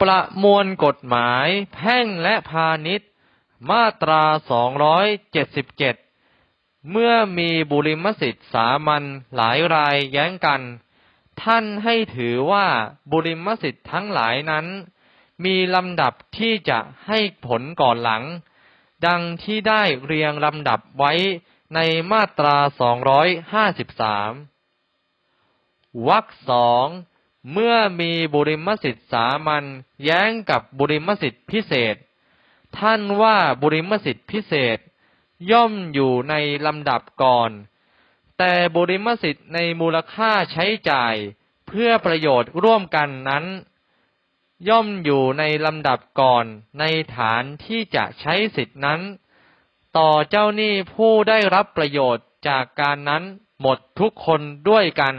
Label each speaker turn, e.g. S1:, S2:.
S1: ประมวลกฎหมาย แพ่งและพาณิชย์ มาตรา 277 เมื่อมีบุริมสิทธิ์สามัญหลายรายแย้งกัน ท่านให้ถือว่าบุริมสิทธิ์ทั้งหลายนั้น มีลำดับที่จะให้ผลก่อนหลัง ดังที่ได้เรียงลำดับไว้ในมาตรา 253วรรคสอง เมื่อมีบุริมสิทธิ์สามัญแย้งกับบุริมสิทธิ์พิเศษ ท่านว่าบุริมสิทธิ์พิเศษ ย่อมอยู่ในลำดับก่อน แต่บุริมสิทธิ์ในมูลค่าใช้จ่ายเพื่อประโยชน์ร่วมกันนั้น ย่อมอยู่ในลำดับก่อนในฐานที่จะใช้สิทธินั้น ต่อเจ้าหนี้ผู้ได้รับประโยชน์จากการนั้นหมดทุกคนด้วยกัน